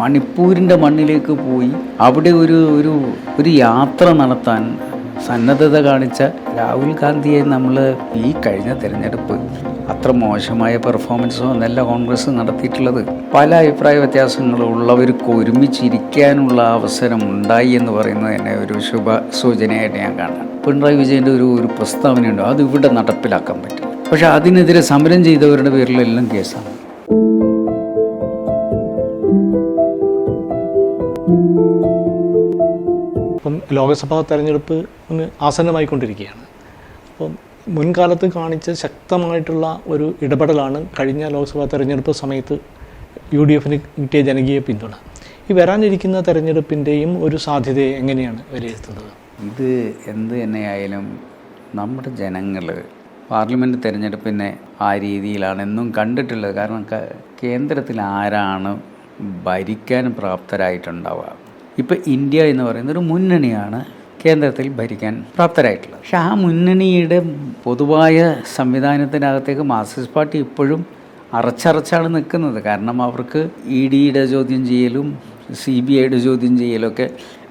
മണിപ്പൂരിന്റെ മണ്ണിലേക്ക് പോയി അവിടെ ഒരു ഒരു ഒരു യാത്ര നടത്താൻ സന്നദ്ധത കാണിച്ച രാഹുൽ ഗാന്ധിയെ നമ്മൾ ഈ കഴിഞ്ഞ തിരഞ്ഞെടുപ്പ് അത്ര മോശമായ പെർഫോമൻസോ എന്നല്ല കോൺഗ്രസ് നടത്തിയിട്ടുള്ളത്. പല അഭിപ്രായ വ്യത്യാസങ്ങളും ഉള്ളവർക്ക് ഒരുമിച്ചിരിക്കാനുള്ള അവസരം ഉണ്ടായി എന്ന് പറയുന്നത് തന്നെ ഒരു ശുഭ സൂചനയായിട്ട് ഞാൻ കാണാം പിണറായി വിജയന്റെ ഒരു ഒരു പ്രസ്താവനയുണ്ട്. അത് ഇവിടെ നടപ്പിലാക്കാൻ പറ്റും പക്ഷെ അതിനെതിരെ സമരം ചെയ്തവരുടെ പേരിലെല്ലാം കേസാണ്. ഇപ്പം ലോകസഭാ തെരഞ്ഞെടുപ്പ് ആസന്നമായിക്കൊണ്ടിരിക്കുകയാണ്. അപ്പം മുൻകാലത്ത് കാണിച്ച ശക്തമായിട്ടുള്ള ഒരു ഇടപെടലാണ് കഴിഞ്ഞ ലോക്സഭാ തെരഞ്ഞെടുപ്പ് സമയത്ത് യു ഡി എഫിന് കിട്ടിയ ജനകീയ പിന്തുണ. ഈ വരാനിരിക്കുന്ന തെരഞ്ഞെടുപ്പിന്റെയും ഒരു സാധ്യത എങ്ങനെയാണ് വിലയിരുത്തുന്നത്? ഇത് എന്ത് തന്നെയായാലും നമ്മുടെ ജനങ്ങൾ പാർലമെന്റ് തിരഞ്ഞെടുപ്പിനെ ആ രീതിയിലാണ് എന്നും കണ്ടിട്ടുള്ളത്. കാരണം കേന്ദ്രത്തിൽ ആരാണ് ഭരിക്കാൻ പ്രാപ്തരായിട്ടുണ്ടാവുക? ഇപ്പോൾ ഇന്ത്യ എന്ന് പറയുന്ന ഒരു മുന്നണിയാണ് കേന്ദ്രത്തിൽ ഭരിക്കാൻ പ്രാപ്തരായിട്ടുള്ളത്. പക്ഷെ ആ മുന്നണിയുടെ പൊതുവായ സംവിധാനത്തിനകത്തേക്ക് മാർക്സിസ്റ്റ് പാർട്ടി ഇപ്പോഴും അറച്ചറച്ചാണ് നിൽക്കുന്നത്. കാരണം അവർക്ക് ഇ ഡിയുടെ ചോദ്യം ചെയ്യലും സി ബി ഐയുടെ ചോദ്യം ചെയ്യലൊക്കെ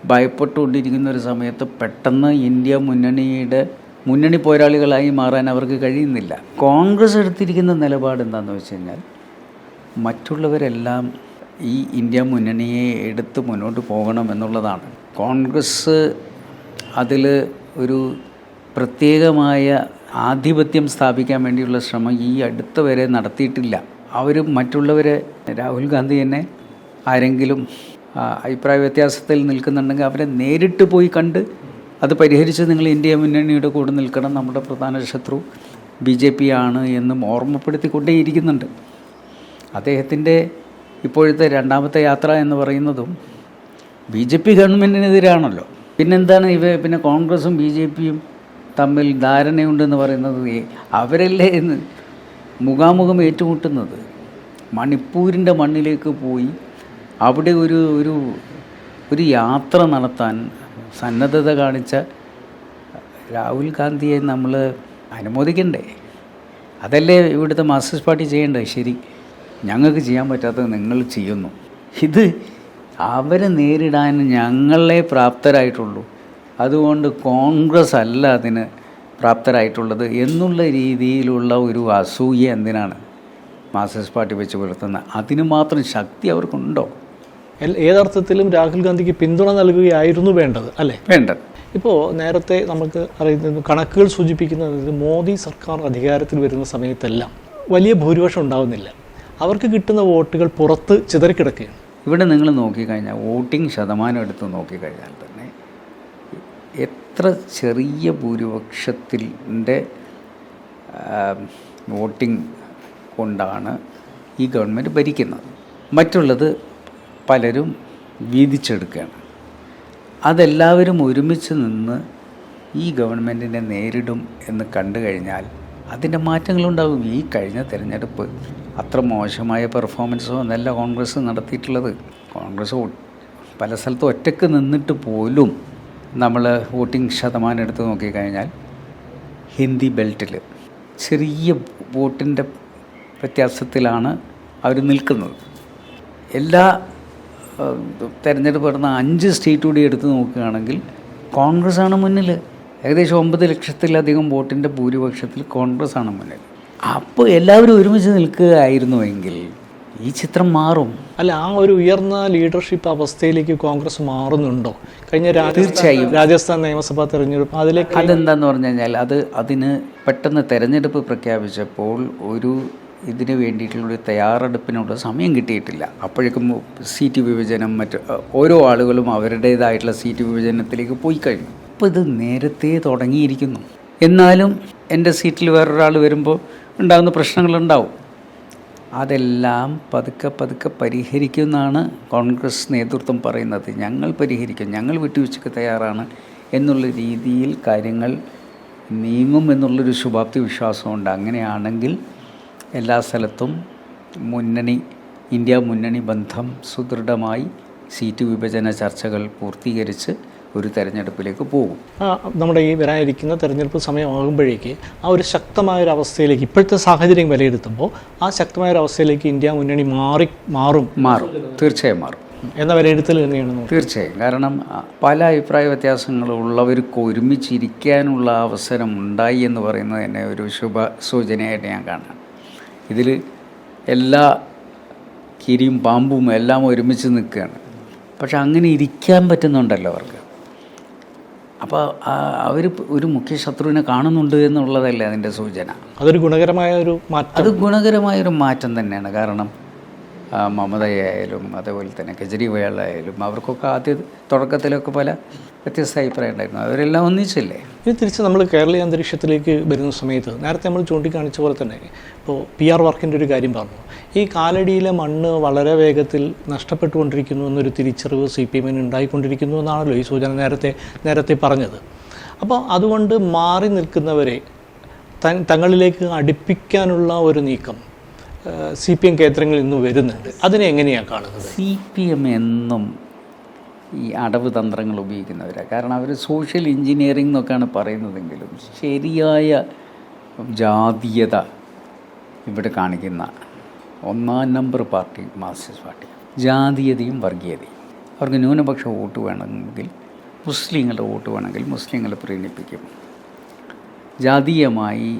ഭയപ്പെട്ടുകൊണ്ടിരിക്കുന്ന ഒരു സമയത്ത് പെട്ടെന്ന് ഇന്ത്യ മുന്നണിയുടെ മുന്നണി പോരാളികളായി മാറാൻ അവർക്ക് കഴിയുന്നില്ല. കോൺഗ്രസ് എടുത്തിരിക്കുന്ന നിലപാട് എന്താണെന്ന് വെച്ച് കഴിഞ്ഞാൽ മറ്റുള്ളവരെല്ലാം ഈ ഇന്ത്യ മുന്നണിയെ എടുത്ത് മുന്നോട്ട് പോകണം എന്നുള്ളതാണ്. കോൺഗ്രസ് അതിൽ ഒരു പ്രത്യേകമായ ആധിപത്യം സ്ഥാപിക്കാൻ വേണ്ടിയുള്ള ശ്രമം ഈ അടുത്ത വരെ നടത്തിയിട്ടില്ല. അവർ മറ്റുള്ളവരെ രാഹുൽ ഗാന്ധി തന്നെ ആരെങ്കിലും അഭിപ്രായ വ്യത്യാസത്തിൽ നിൽക്കുന്നുണ്ടെങ്കിൽ അവരെ നേരിട്ട് പോയി കണ്ട് അത് പരിഹരിച്ച് നിങ്ങൾ ഇന്ത്യ മുന്നണിയുടെ കൂടെ നിൽക്കണം. നമ്മുടെ പ്രധാന ശത്രു ബി ജെ പി ആണ് എന്നും ഓർമ്മപ്പെടുത്തിക്കൊണ്ടേയിരിക്കുന്നുണ്ട്. അദ്ദേഹത്തിന്റെ ഇപ്പോഴത്തെ രണ്ടാമത്തെ യാത്ര എന്ന് പറയുന്നതും ബി ജെ പി ഗവൺമെന്റിനെതിരാണല്ലോ പിന്നെന്താണ് ഇവ പിന്നെ കോൺഗ്രസും ബി ജെ പിയും തമ്മിൽ ധാരണയുണ്ടെന്ന് പറയുന്നത് അവരല്ലേ എന്ന് മുഖാമുഖം ഏറ്റുമുട്ടുന്നത്. മണിപ്പൂരിന്റെ മണ്ണിലേക്ക് പോയി അവിടെ ഒരു ഒരു ഒരു യാത്ര നടത്താൻ സന്നദ്ധത കാണിച്ച രാഹുൽ ഗാന്ധിയെ നമ്മൾ അനുമോദിക്കണ്ടേ? അതല്ലേ ഇവിടുത്തെ മാർക്സിസ്റ്റ് പാർട്ടി ചെയ്യേണ്ടത്? ശരി. ഞങ്ങൾക്ക് ചെയ്യാൻ പറ്റാത്തത് നിങ്ങൾ ചെയ്യുന്നു. ഇത് അവരെ നേരിടാൻ ഞങ്ങളെ പ്രാപ്തരായിട്ടുള്ളൂ. അതുകൊണ്ട് കോൺഗ്രസ് അല്ല അതിന് പ്രാപ്തരായിട്ടുള്ളത് എന്നുള്ള രീതിയിലുള്ള ഒരു അസൂയ എന്തിനാണ് മാർക്സിസ്റ്റ് പാർട്ടി വെച്ച് പുലർത്തുന്നത്? അതിന് മാത്രം ശക്തി അവർക്കുണ്ടോ? ഏതർത്ഥത്തിലും രാഹുൽ ഗാന്ധിക്ക് പിന്തുണ നൽകുകയായിരുന്നു വേണ്ടത് അല്ലേ? വേണ്ടത്. ഇപ്പോൾ നേരത്തെ നമുക്ക് അറിയുന്ന കണക്കുകൾ സൂചിപ്പിക്കുന്നത് മോദി സർക്കാർ അധികാരത്തിൽ വരുന്ന സമയത്തെല്ലാം വലിയ ഭൂരിപക്ഷം ഉണ്ടാവുന്നില്ല. അവർക്ക് കിട്ടുന്ന വോട്ടുകൾ പുറത്ത് ചിതറിക്കിടക്കുകയാണ്. ഇവിടെ നിങ്ങൾ നോക്കിക്കഴിഞ്ഞാൽ വോട്ടിംഗ് ശതമാനം എടുത്ത് നോക്കിക്കഴിഞ്ഞാൽ തന്നെ എത്ര ചെറിയ ഭൂരിപക്ഷത്തിന്റെ വോട്ടിംഗ് കൊണ്ടാണ് ഈ ഗവൺമെന്റ് ഭരിക്കുന്നത്. മറ്റുള്ളത് പലരും വീതിച്ചെടുക്കുകയാണ്. അതെല്ലാവരും ഒരുമിച്ച് നിന്ന് ഈ ഗവൺമെന്റിനെ നേരിടും എന്ന് കണ്ടു കഴിഞ്ഞാൽ അതിന്റെ മാറ്റങ്ങളുണ്ടാകും ഈ കഴിഞ്ഞ തിരഞ്ഞെടുപ്പ് അത്ര മോശമായ പെർഫോമൻസോ എന്നല്ല കോൺഗ്രസ് നടത്തിയിട്ടുള്ളത്. കോൺഗ്രസ് പല സ്ഥലത്തും ഒറ്റയ്ക്ക് നിന്നിട്ട് പോലും നമ്മൾ വോട്ടിംഗ് ശതമാനം എടുത്ത് നോക്കിക്കഴിഞ്ഞാൽ ഹിന്ദി ബെൽറ്റിൽ ചെറിയ വോട്ടിന്റെ വ്യത്യാസത്തിലാണ് അവർ നിൽക്കുന്നത്. എല്ലാ തിരഞ്ഞെടുപ്പ് നടന്ന അഞ്ച് സ്റ്റേറ്റ് കൂടി എടുത്ത് നോക്കുകയാണെങ്കിൽ കോൺഗ്രസ് ആണ് മുന്നിൽ. ഏകദേശം ഒമ്പത് ലക്ഷത്തിലധികം വോട്ടിന്റെ ഭൂരിപക്ഷത്തിൽ കോൺഗ്രസ് ആണ് മുന്നിൽ. അപ്പോൾ എല്ലാവരും ഒരുമിച്ച് നിൽക്കുകയായിരുന്നുവെങ്കിൽ ഈ ചിത്രം മാറും. അല്ല ആ ഒരു ഉയർന്ന ലീഡർഷിപ്പ് അവസ്ഥയിലേക്ക് കോൺഗ്രസ് മാറുന്നുണ്ടോ? കഴിഞ്ഞ രാജസ്ഥാൻ തീർച്ചയായും. രാജസ്ഥാൻ നിയമസഭാ തെരഞ്ഞെടുപ്പ് അതിലേക്ക് അതെന്താന്ന് പറഞ്ഞു കഴിഞ്ഞാൽ അത് അതിന് പെട്ടെന്ന് തെരഞ്ഞെടുപ്പ് പ്രഖ്യാപിച്ചപ്പോൾ ഒരു ഇതിന് വേണ്ടിയിട്ടുള്ളൊരു തയ്യാറെടുപ്പിനുള്ള സമയം കിട്ടിയിട്ടില്ല. അപ്പോഴേക്കും സീറ്റ് വിഭജനം മറ്റ് ഓരോ ആളുകളും അവരുടേതായിട്ടുള്ള സീറ്റ് വിഭജനത്തിലേക്ക് പോയി കഴിഞ്ഞു. അപ്പോൾ ഇത് നേരത്തെ തുടങ്ങിയിരിക്കുന്നു. എന്നാലും എന്റെ സീറ്റിൽ വേറൊരാൾ വരുമ്പോൾ ഉണ്ടാകുന്ന പ്രശ്നങ്ങളുണ്ടാവും. അതെല്ലാം പതുക്കെ പതുക്കെ പരിഹരിക്കുമെന്നാണ് കോൺഗ്രസ് നേതൃത്വം പറയുന്നത്. ഞങ്ങൾ പരിഹരിക്കും ഞങ്ങൾ വിട്ടുവീഴ്ചയ്ക്ക് തയ്യാറാണ് എന്നുള്ള രീതിയിൽ കാര്യങ്ങൾ നീങ്ങും എന്നുള്ളൊരു ശുഭാപ്തി വിശ്വാസമുണ്ട്. അങ്ങനെയാണെങ്കിൽ എല്ലാ സ്ഥലത്തും മുന്നണി ഇന്ത്യ മുന്നണി ബന്ധം സുദൃഢമായി സീറ്റ് വിഭജന ചർച്ചകൾ പൂർത്തീകരിച്ച് ഒരു തെരഞ്ഞെടുപ്പിലേക്ക് പോകും. നമ്മുടെ ഈ വരാനിരിക്കുന്ന തെരഞ്ഞെടുപ്പ് സമയമാകുമ്പോഴേക്ക് ആ ഒരു ശക്തമായ ഒരു അവസ്ഥയിലേക്ക് ഇപ്പോഴത്തെ സാഹചര്യം വിലയിരുത്തുമ്പോൾ ആ ശക്തമായ ഒരു അവസ്ഥയിലേക്ക് ഇന്ത്യ മുന്നണി മാറി മാറും. മാറും. തീർച്ചയായും മാറും. എന്ന വിലയിരുത്തൽ തന്നെയാണ് തീർച്ചയായും. കാരണം പല അഭിപ്രായ വ്യത്യാസങ്ങളും ഉള്ളവർക്ക് ഒരുമിച്ചിരിക്കാനുള്ള അവസരം ഉണ്ടായി എന്ന് പറയുന്നത് തന്നെ ഒരു ശുഭ സൂചനയായിട്ട് ഞാൻ കാണാം ഇതിൽ എല്ലാ കിരിയും പാമ്പും എല്ലാം ഒരുമിച്ച് നിൽക്കുകയാണ്. പക്ഷെ അങ്ങനെ ഇരിക്കാൻ പറ്റുന്നുണ്ടല്ലോ അവർക്ക്. അപ്പോൾ അവർ ഒരു മുഖ്യ ശത്രുവിനെ കാണുന്നുണ്ട് എന്നുള്ളതല്ലേ അതിന്റെ സൂചന. അതൊരു ഗുണകരമായ ഒരു മാറ്റം. അത് ഗുണകരമായ ഒരു മാറ്റം തന്നെയാണ്. കാരണം മമതയായാലും അതേപോലെ തന്നെ കെജ്രിവാളായാലും അവർക്കൊക്കെ ആദ്യ തുടക്കത്തിലൊക്കെ പല വ്യത്യസ്ത അഭിപ്രായം ഉണ്ടായിരുന്നു. അവരെല്ലാം ഒന്നിച്ചില്ലേ? ഇനി തിരിച്ച് നമ്മൾ കേരളീയ അന്തരീക്ഷത്തിലേക്ക് വരുന്ന സമയത്ത് നേരത്തെ നമ്മൾ ചൂണ്ടിക്കാണിച്ച പോലെ തന്നെ ഇപ്പോൾ പി ആർ വർക്കിന്റെ ഒരു കാര്യം പറഞ്ഞു. ഈ കാലടിയിലെ മണ്ണ് വളരെ വേഗത്തിൽ നഷ്ടപ്പെട്ടുകൊണ്ടിരിക്കുന്നു എന്നൊരു തിരിച്ചറിവ് സി പി എമ്മിന് ഉണ്ടായിക്കൊണ്ടിരിക്കുന്നു എന്നാണല്ലോ ഈ സൂചന നേരത്തെ നേരത്തെ പറഞ്ഞത്. അപ്പോൾ അതുകൊണ്ട് മാറി നിൽക്കുന്നവരെ തൻ തങ്ങളിലേക്ക് അടുപ്പിക്കാനുള്ള ഒരു നീക്കം സി പി എം കേന്ദ്രങ്ങളിൽ നിന്ന് വരുന്നുണ്ട്. അതിനെ എങ്ങനെയാണ് കാണുന്നത്? സി പി എം എന്നും ഈ അടവ് തന്ത്രങ്ങൾ ഉപയോഗിക്കുന്നവരാണ് കാരണം അവർ സോഷ്യൽ എഞ്ചിനീയറിംഗ് എന്നൊക്കെയാണ് പറയുന്നതെങ്കിലും ശരിയായ ജാതീയത ഇവിടെ കാണിക്കുന്ന ഒന്നാം നമ്പർ പാർട്ടി മാർക്സിസ്റ്റ് പാർട്ടി. ജാതീയതയും വർഗീയതയും. അവർക്ക് ന്യൂനപക്ഷ വോട്ട് വേണമെങ്കിൽ മുസ്ലിങ്ങളുടെ വോട്ട് വേണമെങ്കിൽ മുസ്ലിങ്ങളെ പ്രീണിപ്പിക്കും. ജാതീയമായി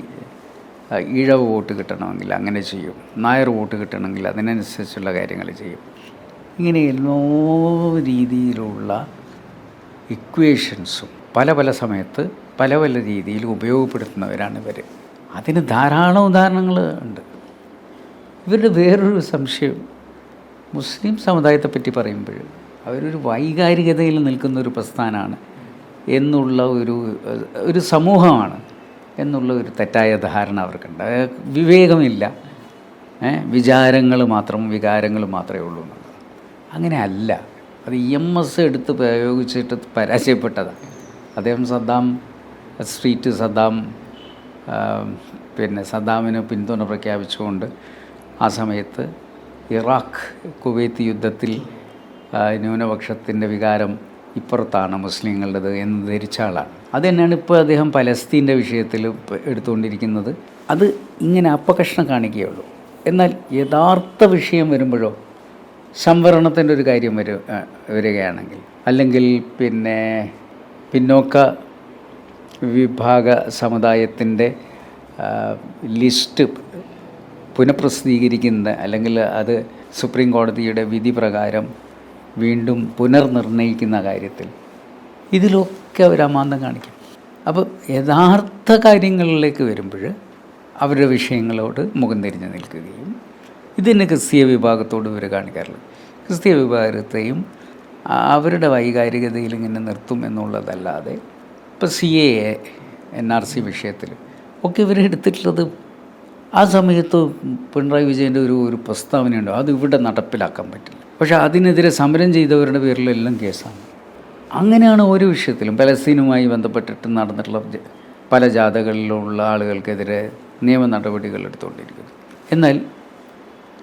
ഇഴവ് വോട്ട് കിട്ടണമെങ്കിൽ അങ്ങനെ ചെയ്യും. നായർ വോട്ട് കിട്ടണമെങ്കിൽ അതിനനുസരിച്ചുള്ള കാര്യങ്ങൾ ചെയ്യും. ഇങ്ങനെ എല്ലോ രീതിയിലുള്ള ഇക്വേഷൻസും പല പല സമയത്ത് പല പല രീതിയിൽ ഉപയോഗപ്പെടുത്തുന്നവരാണ് ഇവർ അതിന് ധാരാളം ഉദാഹരണങ്ങൾ ഉണ്ട്. ഇവരുടെ വേറൊരു സംശയം മുസ്ലിം സമുദായത്തെ പറ്റി പറയുമ്പോൾ അവരൊരു വൈകാരികതയിൽ നിൽക്കുന്ന ഒരു പ്രസ്ഥാനമാണ് എന്നുള്ള ഒരു ഒരു സമൂഹമാണ് എന്നുള്ള ഒരു തെറ്റായ ധാരണ അവർക്കുണ്ട്. വിവേകമില്ല. വിചാരങ്ങൾ മാത്രം വികാരങ്ങൾ മാത്രമേ ഉള്ളൂ. അങ്ങനെ അല്ല അത് ഇ എം എസ് എടുത്ത് പ്രയോഗിച്ചിട്ട് പരാജയപ്പെട്ടതാണ് അദ്ദേഹം സദ്ദാം സ്ട്രീറ്റ് സദ്ദാം പിന്നെ സദ്ദാമിന് പിന്തുണ പ്രഖ്യാപിച്ചുകൊണ്ട് ആ സമയത്ത് ഇറാഖ് കുവൈത്ത് യുദ്ധത്തിൽ ന്യൂനപക്ഷത്തിന്റെ വികാരം ഇപ്പുറത്താണ് മുസ്ലിങ്ങളുടേത് എന്ന് ധരിച്ച ആളാണ്. അത് തന്നെയാണ് ഇപ്പോൾ അദ്ദേഹം പലസ്തീന്റെ വിഷയത്തിൽ എടുത്തുകൊണ്ടിരിക്കുന്നത്? അത് ഇങ്ങനെ അപ്പകഷ്ണം കാണിക്കുകയുള്ളൂ. എന്നാൽ യഥാർത്ഥ വിഷയം വരുമ്പോഴോ സംവരണത്തിന്റെ ഒരു കാര്യം വരു വരികയാണെങ്കിൽ. അല്ലെങ്കിൽ പിന്നെ പിന്നോക്ക വിഭാഗ സമുദായത്തിന്റെ ലിസ്റ്റ് പുനഃപ്രസിദ്ധീകരിക്കുന്ന അല്ലെങ്കിൽ അത് സുപ്രീം കോടതിയുടെ വിധി പ്രകാരം വീണ്ടും പുനർനിർണയിക്കുന്ന കാര്യത്തിൽ ഇതിലൊക്കെ അവർ അമാന്തം കാണിക്കും. അപ്പോൾ യഥാർത്ഥ കാര്യങ്ങളിലേക്ക് വരുമ്പോൾ അവരുടെ വിഷയങ്ങളോട് മുഖം തിരിഞ്ഞു നിൽക്കുകയും ഇതിന് ക്രിസ്തീയ വിഭാഗത്തോട് ഇവർ കാണിക്കാറുള്ളത് ക്രിസ്തീയ വിഭാഗത്തെയും അവരുടെ വൈകാരികതയിൽ ഇങ്ങനെ നിർത്തും എന്നുള്ളതല്ലാതെ ഇപ്പോൾ C A N R C വിഷയത്തിൽ ഒക്കെ ഇവരെടുത്തിട്ടുള്ളത് ആ സമയത്ത് പിണറായി വിജയന്റെ ഒരു ഒരു പ്രസ്താവനയുണ്ട്. അത് ഇവിടെ നടപ്പിലാക്കാൻ പറ്റില്ല. പക്ഷെ അതിനെതിരെ സമരം ചെയ്തവരുടെ പേരിലെല്ലാം കേസാണ്. അങ്ങനെയാണ് ഓരോ വിഷയത്തിലും പലസ്തീനുമായി ബന്ധപ്പെട്ടിട്ട് നടന്നിട്ടുള്ള പല ജാഥകളിലുള്ള ആളുകൾക്കെതിരെ നിയമ നടപടികൾ എടുത്തുകൊണ്ടിരിക്കുന്നത്. എന്നാൽ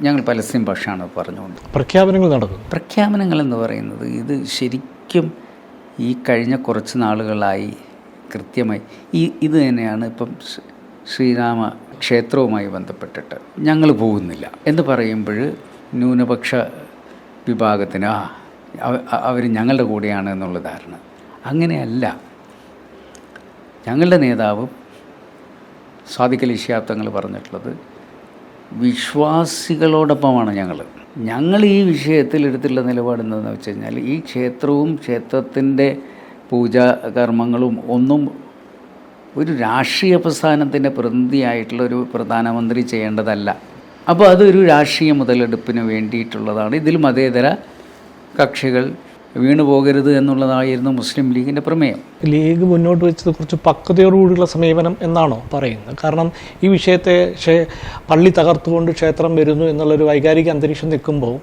ഞങ്ങൾ പലസ്തീൻ ഭാഷയാണ് പറഞ്ഞുകൊണ്ട്. പ്രഖ്യാപനങ്ങൾ നടക്കും പ്രഖ്യാപനങ്ങൾ എന്ന് പറയുന്നത് ഇത് ശരിക്കും ഈ കഴിഞ്ഞ കുറച്ച് നാളുകളായി കൃത്യമായി ഈ ഇത് തന്നെയാണ് ഇപ്പം ശ്രീരാമ ക്ഷേത്രവുമായി ബന്ധപ്പെട്ടിട്ട് ഞങ്ങൾ പോകുന്നില്ല എന്ന് പറയുമ്പോൾ ന്യൂനപക്ഷ വിഭാഗത്തിന് ആ അവർ ഞങ്ങളുടെ കൂടെയാണ് എന്നുള്ള ധാരണ. അങ്ങനെയല്ല. ഞങ്ങളുടെ നേതാവ് ശാബ്ദങ്ങൾ പറഞ്ഞിട്ടുള്ളത് വിശ്വാസികളോടൊപ്പമാണ് ഞങ്ങൾ ഞങ്ങൾ ഈ വിഷയത്തിൽ എടുത്തുള്ള നിലപാട് എന്താണെന്ന് വെച്ച് കഴിഞ്ഞാൽ ഈ ക്ഷേത്രവും ക്ഷേത്രത്തിന്റെ പൂജാ കർമ്മങ്ങളും ഒന്നും ഒരു രാഷ്ട്രീയ പ്രസ്ഥാനത്തിന്റെ പ്രതിനിധിയായിട്ടുള്ള ഒരു പ്രധാനമന്ത്രി ചെയ്യേണ്ടതല്ല. അപ്പോൾ അതൊരു രാഷ്ട്രീയ മുതലെടുപ്പിന് വേണ്ടിയിട്ടുള്ളതാണ് ഇതിൽ മതേതര കക്ഷികൾ വീണു പോകരുത് എന്നുള്ളതായിരുന്നു മുസ്ലിം ലീഗിന്റെ പ്രമേയം. ലീഗ് മുന്നോട്ട് വെച്ചത് കുറച്ച് പക്വതയോടുകൂടിയുള്ള സമീപനം എന്നാണോ പറയുന്നത്? കാരണം ഈ വിഷയത്തെ പള്ളി തകർത്തുകൊണ്ട് ക്ഷേത്രം വരുന്നു എന്നുള്ളൊരു വൈകാരിക അന്തരീക്ഷം നിൽക്കുമ്പോൾ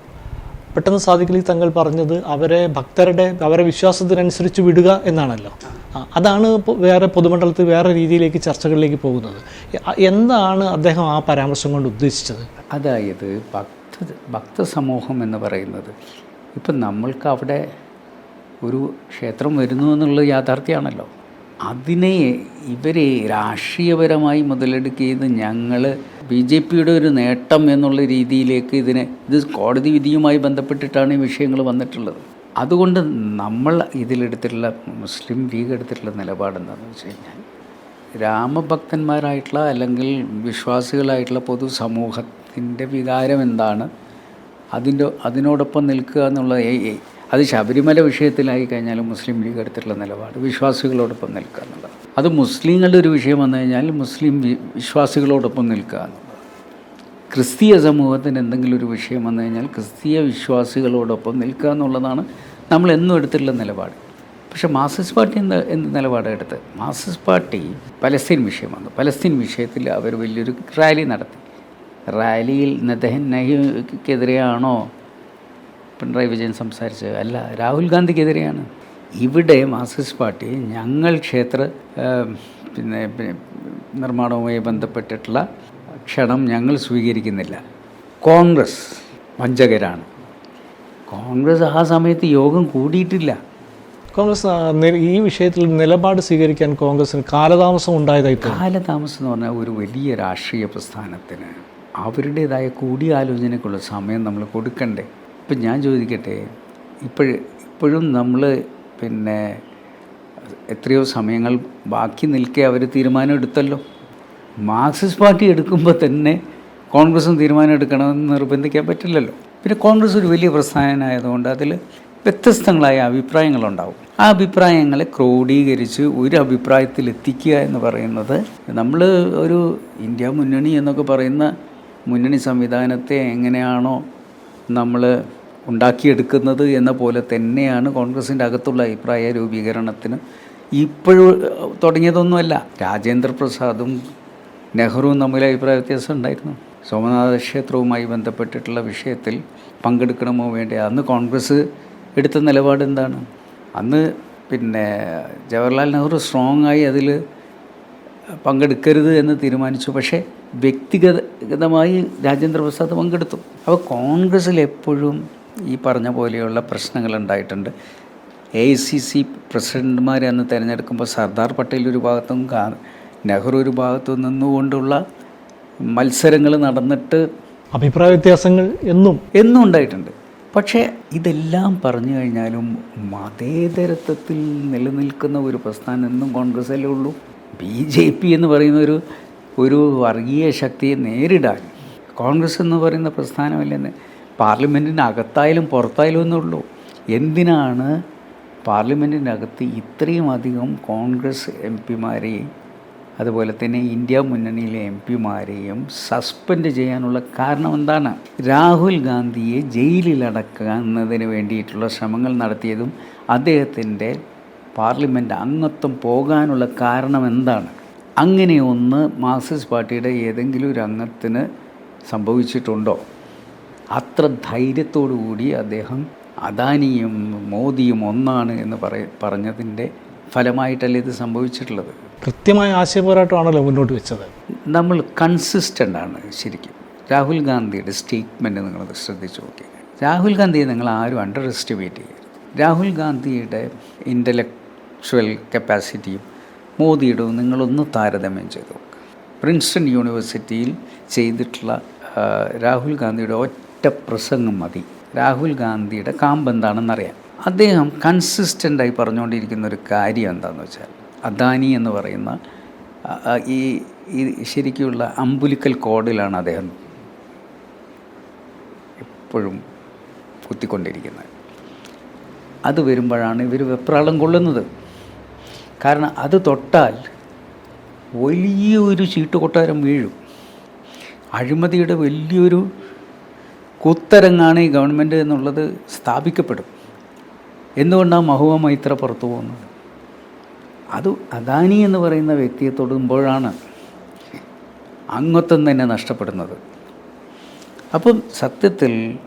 പെട്ടെന്ന് സാധിക്കലി തങ്ങൾ പറഞ്ഞത് അവരെ ഭക്തരുടെ അവരെ വിശ്വാസത്തിനനുസരിച്ച് വിടുക എന്നാണല്ലോ. അതാണ് വേറെ പൊതുമണ്ഡലത്തിൽ വേറെ രീതിയിലേക്ക് ചർച്ചകളിലേക്ക് പോകുന്നത്. എന്താണ് അദ്ദേഹം ആ പരാമർശം കൊണ്ട് ഉദ്ദേശിച്ചത്? അതായത് ഭക്ത ഭക്തസമൂഹം എന്ന് പറയുന്നത് ഇപ്പം നമ്മൾക്ക് അവിടെ ഒരു ക്ഷേത്രം വരുന്നു എന്നുള്ളത് യാഥാർത്ഥ്യമാണല്ലോ അതിനെ ഇവരെ രാഷ്ട്രീയപരമായി മുതലെടുക്കിയത് ഞങ്ങൾ ബി ജെ പിയുടെ ഒരു നേട്ടം എന്നുള്ള രീതിയിലേക്ക് ഇതിനെ ഇത് കോടതി വിധിയുമായി ബന്ധപ്പെട്ടിട്ടാണ് ഈ വിഷയങ്ങൾ വന്നിട്ടുള്ളത്. അതുകൊണ്ട് നമ്മൾ ഇതിലെടുത്തിട്ടുള്ള മുസ്ലിം ലീഗ് എടുത്തിട്ടുള്ള നിലപാട് എന്താണെന്ന് വെച്ച് കഴിഞ്ഞാൽ രാമഭക്തന്മാരായിട്ടുള്ള അല്ലെങ്കിൽ വിശ്വാസികളായിട്ടുള്ള പൊതുസമൂഹത്തിന്റെ വികാരം എന്താണ്? അതിന്റെ അതിനോടൊപ്പം നിൽക്കുക എന്നുള്ള അത് ശബരിമല വിഷയത്തിലായി കഴിഞ്ഞാൽ മുസ്ലിം ലീഗ് എടുത്തിട്ടുള്ള നിലപാട് വിശ്വാസികളോടൊപ്പം നിൽക്കുക എന്നുള്ളത് അത് മുസ്ലിങ്ങളുടെ ഒരു വിഷയം വന്നു കഴിഞ്ഞാൽ മുസ്ലിം വിശ്വാസികളോടൊപ്പം നിൽക്കുക എന്നുള്ളത് ക്രിസ്തീയ സമൂഹത്തിന് എന്തെങ്കിലും ഒരു വിഷയം വന്നു കഴിഞ്ഞാൽ ക്രിസ്തീയ വിശ്വാസികളോടൊപ്പം നിൽക്കുക എന്നുള്ളതാണ് നമ്മൾ എന്നും എടുത്തിട്ടുള്ള നിലപാട്. പക്ഷേ മാർക്സിസ്റ്റ് പാർട്ടി എന്ത് എന്ത് നിലപാടാണ് എടുത്തത് മാർക്സിസ്റ്റ് പാർട്ടി പലസ്തീൻ വിഷയം വന്നു. പലസ്തീൻ വിഷയത്തിൽ അവർ വലിയൊരു റാലി നടത്തി. റാലിയിൽ നെതഹ്നെഹിക്കെതിരെയാണോ പിണറായി വിജയൻ സംസാരിച്ചത്? അല്ല രാഹുൽ ഗാന്ധിക്കെതിരെയാണ്. ഇവിടെ മാർക്സിസ്റ്റ് പാർട്ടി ഞങ്ങൾ ക്ഷേത്ര പിന്നെ നിർമ്മാണവുമായി ബന്ധപ്പെട്ടിട്ടുള്ള ക്ഷണം ഞങ്ങൾ സ്വീകരിക്കുന്നില്ല. കോൺഗ്രസ് വഞ്ചകരാണ്. കോൺഗ്രസ് ആ സമയത്ത് യോഗം കൂടിയിട്ടില്ല. കോൺഗ്രസ് ഈ വിഷയത്തിൽ നിലപാട് സ്വീകരിക്കാൻ കോൺഗ്രസിന് കാലതാമസം ഉണ്ടായതായി തോന്നുന്നു കാലതാമസം എന്ന് പറഞ്ഞാൽ ഒരു വലിയ രാഷ്ട്രീയ പ്രസ്ഥാനത്തിന് അവരുടേതായ കൂടിയാലോചനയ്ക്കുള്ള സമയം നമ്മൾ കൊടുക്കണ്ടേ? ഇപ്പം ഞാൻ ചോദിക്കട്ടെ ഇപ്പോഴ് ഇപ്പോഴും നമ്മൾ പിന്നെ എത്രയോ സമയങ്ങൾ ബാക്കി നിൽക്കെ അവർ തീരുമാനം എടുത്തല്ലോ. മാർക്സിസ്റ്റ് പാർട്ടി എടുക്കുമ്പോൾ തന്നെ കോൺഗ്രസും തീരുമാനം എടുക്കണമെന്ന് നിർബന്ധിക്കാൻ പറ്റില്ലല്ലോ. പിന്നെ കോൺഗ്രസ് ഒരു വലിയ പ്രസ്ഥാനമായതുകൊണ്ട് അതിൽ വ്യത്യസ്തങ്ങളായ അഭിപ്രായങ്ങളുണ്ടാവും. ആ അഭിപ്രായങ്ങളെ ക്രോഡീകരിച്ച് ഒരു അഭിപ്രായത്തിൽ എത്തിക്കുക എന്ന് പറയുന്നത് നമ്മൾ ഒരു ഇന്ത്യ മുന്നണി എന്നൊക്കെ പറയുന്ന മുന്നണി സംവിധാനത്തെ എങ്ങനെയാണോ നമ്മൾ ഉണ്ടാക്കിയെടുക്കുന്നത് എന്ന പോലെ തന്നെയാണ് കോൺഗ്രസിന്റെ അകത്തുള്ള അഭിപ്രായ രൂപീകരണത്തിന് ഇപ്പോഴും തുടങ്ങിയതൊന്നുമല്ല. രാജേന്ദ്ര പ്രസാദും നെഹ്റുവും തമ്മിൽ അഭിപ്രായ വ്യത്യാസം ഉണ്ടായിരുന്നു. സോമനാഥ ക്ഷേത്രവുമായി ബന്ധപ്പെട്ടിട്ടുള്ള വിഷയത്തിൽ പങ്കെടുക്കണമോ വേണ്ടി അന്ന് കോൺഗ്രസ് എടുത്ത നിലപാട് എന്താണ്? അന്ന് പിന്നെ ജവഹർലാൽ നെഹ്റു സ്ട്രോങ് ആയി അതിൽ പങ്കെടുക്കരുത് എന്ന് തീരുമാനിച്ചു. പക്ഷേ വ്യക്തിഗതമായി രാജേന്ദ്ര പ്രസാദ് പങ്കെടുത്തു. അപ്പോൾ കോൺഗ്രസ്സിൽ എപ്പോഴും ഈ പറഞ്ഞ പോലെയുള്ള പ്രശ്നങ്ങൾ ഉണ്ടായിട്ടുണ്ട്. എ ഐ സി സി പ്രസിഡന്റുമാരെ അന്ന് തിരഞ്ഞെടുക്കുമ്പോൾ സർദാർ പട്ടേൽ ഒരു ഭാഗത്തും ഗാ- നെഹ്റു ഒരു ഭാഗത്തും നിന്നുകൊണ്ടുള്ള മത്സരങ്ങൾ നടന്നിട്ട് അഭിപ്രായ വ്യത്യാസങ്ങൾ എന്നും എന്നും ഉണ്ടായിട്ടുണ്ട്. പക്ഷേ ഇതെല്ലാം പറഞ്ഞു കഴിഞ്ഞാലും മതേതരത്വത്തിൽ നിലനിൽക്കുന്ന ഒരു പ്രസ്ഥാനം എന്നും കോൺഗ്രസ്സല്ലേ ഉള്ളൂ. ബി ജെ പി എന്ന് പറയുന്ന ഒരു ഒരു വർഗീയ ശക്തിയെ നേരിടാൻ. കോൺഗ്രസ് എന്ന് പറയുന്ന പ്രസ്ഥാനമല്ലെന്ന്. പാർലമെന്റിനകത്തായാലും പുറത്തായാലും എന്നുള്ളൂ എന്തിനാണ് പാർലമെന്റിനകത്ത് ഇത്രയും അധികം കോൺഗ്രസ് എം പിമാരെയും അതുപോലെ തന്നെ ഇന്ത്യ മുന്നണിയിലെ എം പിമാരെയും സസ്പെൻഡ് ചെയ്യാനുള്ള കാരണം എന്താണ്? രാഹുൽ ഗാന്ധിയെ ജയിലിലടക്കുന്നതിന് വേണ്ടിയിട്ടുള്ള ശ്രമങ്ങൾ നടത്തിയതും അദ്ദേഹത്തിന്റെ പാർലമെന്റ് അംഗത്വം പോകാനുള്ള കാരണം എന്താണ്? അങ്ങനെ ഒന്ന് മാർക്സിസ്റ്റ് പാർട്ടിയുടെ ഏതെങ്കിലും ഒരു അംഗത്തിന് സംഭവിച്ചിട്ടുണ്ടോ? അത്ര ധൈര്യത്തോടു കൂടി അദ്ദേഹം അദാനിയും മോദിയും ഒന്നാണ് എന്ന് പറയ പറഞ്ഞതിന്റെ ഫലമായിട്ടല്ലേ ഇത് സംഭവിച്ചിട്ടുള്ളത്? കൃത്യമായ ആശയപോരാട്ടമാണല്ലോ മുന്നോട്ട് വെച്ചത്. നമ്മൾ കൺസിസ്റ്റന്റ് ആണ് ശരിക്കും. രാഹുൽ ഗാന്ധിയുടെ സ്റ്റേറ്റ്മെന്റ് നിങ്ങളത് ശ്രദ്ധിച്ചു നോക്കി രാഹുൽ ഗാന്ധിയെ നിങ്ങൾ ആരും അണ്ടർ എസ്റ്റിമേറ്റ് ചെയ്യരുത്. രാഹുൽ ഗാന്ധിയുടെ ഇന്റലക്ച്വൽ കപ്പാസിറ്റിയും മോദിയുടെ നിങ്ങളൊന്ന് താരതമ്യം ചെയ്ത് നോക്കുക പ്രിൻസ്റ്റൺ യൂണിവേഴ്സിറ്റിയിൽ ചെയ്തിട്ടുള്ള രാഹുൽ ഗാന്ധിയുടെ ഒറ്റ പ്രസംഗം മതി. രാഹുൽ ഗാന്ധിയുടെ കാമ്പ് എന്താണെന്നറിയാം അദ്ദേഹം കൺസിസ്റ്റന്റായി പറഞ്ഞുകൊണ്ടിരിക്കുന്ന ഒരു കാര്യം എന്താണെന്ന് വെച്ചാൽ അദാനി എന്ന് പറയുന്ന ഈ ഈ ശരിക്കുള്ള അമ്പുലിക്കൽ കോഡിലാണ് അദ്ദേഹം എപ്പോഴും കുത്തിക്കൊണ്ടിരിക്കുന്നത്. അത് വരുമ്പോഴാണ് ഇവർ വെപ്രാളം കൊള്ളുന്നത്. കാരണം അത് തൊട്ടാൽ വലിയൊരു ചീട്ടുകൊട്ടാരം വീഴും. അഴിമതിയുടെ വലിയൊരു കുത്തരങ്ങാണ് ഈ ഗവൺമെന്റ് എന്നുള്ളത് സ്ഥാപിക്കപ്പെടും. എന്തുകൊണ്ടാണ് മഹുവ മൈത്ര പുറത്തു പോകുന്നത്? അത് അദാനി എന്ന് പറയുന്ന വ്യക്തിയെ തൊടുമ്പോഴാണ് അംഗത്വം തന്നെ നഷ്ടപ്പെടുന്നത്. അപ്പം സത്യത്തിൽ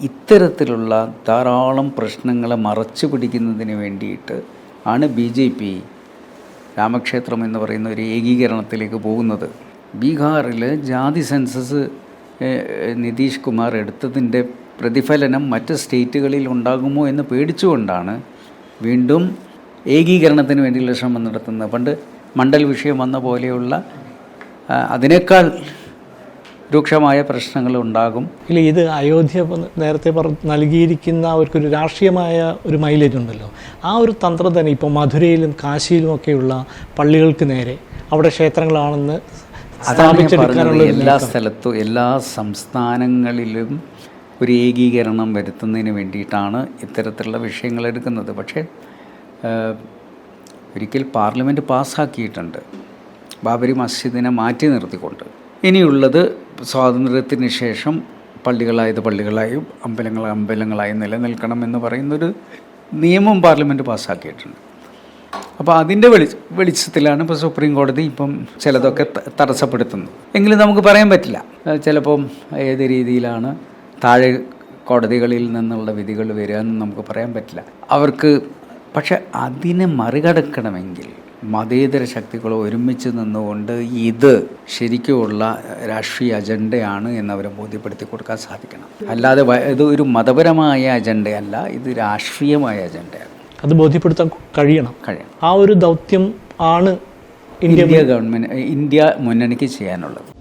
ഇത്തരത്തിലുള്ള ധാരാളം പ്രശ്നങ്ങളെ മറച്ചു പിടിക്കുന്നതിന് വേണ്ടിയിട്ട് ആണ് ബി ജെ പി രാമക്ഷേത്രം എന്ന് പറയുന്ന ഒരു ഏകീകരണത്തിലേക്ക് പോകുന്നത്. ബീഹാറിൽ ജാതി സെൻസസ് നിതീഷ് കുമാർ എടുത്തതിന്റെ പ്രതിഫലനം മറ്റ് സ്റ്റേറ്റുകളിൽ ഉണ്ടാകുമോ എന്ന് പേടിച്ചുകൊണ്ടാണ് വീണ്ടും ഏകീകരണത്തിന് വേണ്ടിയുള്ള ശ്രമം നടത്തുന്നത്. പണ്ട് മണ്ഡൽ വിഷയം വന്ന പോലെയുള്ള അതിനേക്കാൾ രൂക്ഷമായ പ്രശ്നങ്ങൾ ഉണ്ടാകും. ഇല്ല ഇത് അയോധ്യ നേരത്തെ പറ നൽകിയിരിക്കുന്ന അവർക്കൊരു രാഷ്ട്രീയമായ ഒരു മൈലേജ് ഉണ്ടല്ലോ. ആ ഒരു തന്ത്രം തന്നെ ഇപ്പോൾ മധുരയിലും കാശിയിലും ഒക്കെയുള്ള പള്ളികൾക്ക് നേരെ അവിടെ ക്ഷേത്രങ്ങളാണെന്ന് സ്ഥാപിച്ചെടുക്കാനുള്ള എല്ലാ സ്ഥലത്തും എല്ലാ സംസ്ഥാനങ്ങളിലും ഒരു ഏകീകരണം വരുത്തുന്നതിന് വേണ്ടിയിട്ടാണ് ഇത്തരത്തിലുള്ള വിഷയങ്ങൾ എടുക്കുന്നത്. പക്ഷേ ഒരിക്കൽ പാർലമെന്റ് പാസ്സാക്കിയിട്ടുണ്ട്. ബാബരി മസ്ജിദിനെ മാറ്റി നിർത്തിക്കൊണ്ട്. ഇനിയുള്ളത് സ്വാതന്ത്ര്യത്തിന് ശേഷം പള്ളികളായത് പള്ളികളായും അമ്പലങ്ങൾ അമ്പലങ്ങളായും നിലനിൽക്കണം എന്ന് പറയുന്നൊരു നിയമം പാർലമെന്റ് പാസ്സാക്കിയിട്ടുണ്ട്. അപ്പോൾ അതിന്റെ വെളി വെളിച്ചത്തിലാണ് ഇപ്പോൾ സുപ്രീം കോടതി ഇപ്പം ചിലതൊക്കെ തടസ്സപ്പെടുത്തുന്നത്. എങ്കിലും നമുക്ക് പറയാൻ പറ്റില്ല. ചിലപ്പം ഏത് രീതിയിലാണ് താഴെ കോടതികളിൽ നിന്നുള്ള വിധികൾ വരിക എന്ന് നമുക്ക് പറയാൻ പറ്റില്ല. അവർക്ക് പക്ഷെ അതിനെ മറികടക്കണമെങ്കിൽ മതേതര ശക്തികളോ ഒരുമിച്ച് നിന്നുകൊണ്ട് ഇത് ശരിക്കുമുള്ള രാഷ്ട്രീയ അജണ്ടയാണ് എന്നവരെ ബോധ്യപ്പെടുത്തി കൊടുക്കാൻ സാധിക്കണം. അല്ലാതെ ഇത് ഒരു മതപരമായ അജണ്ടയല്ല ഇത് രാഷ്ട്രീയമായ അജണ്ടയാണ്. അത് ബോധ്യപ്പെടുത്താൻ കഴിയണം. കഴിയണം. ആ ഒരു ദൗത്യം ആണ് ഇന്ത്യ ഗവൺമെന്റ് ഇന്ത്യ മുന്നണിക്ക് ചെയ്യാനുള്ളത്.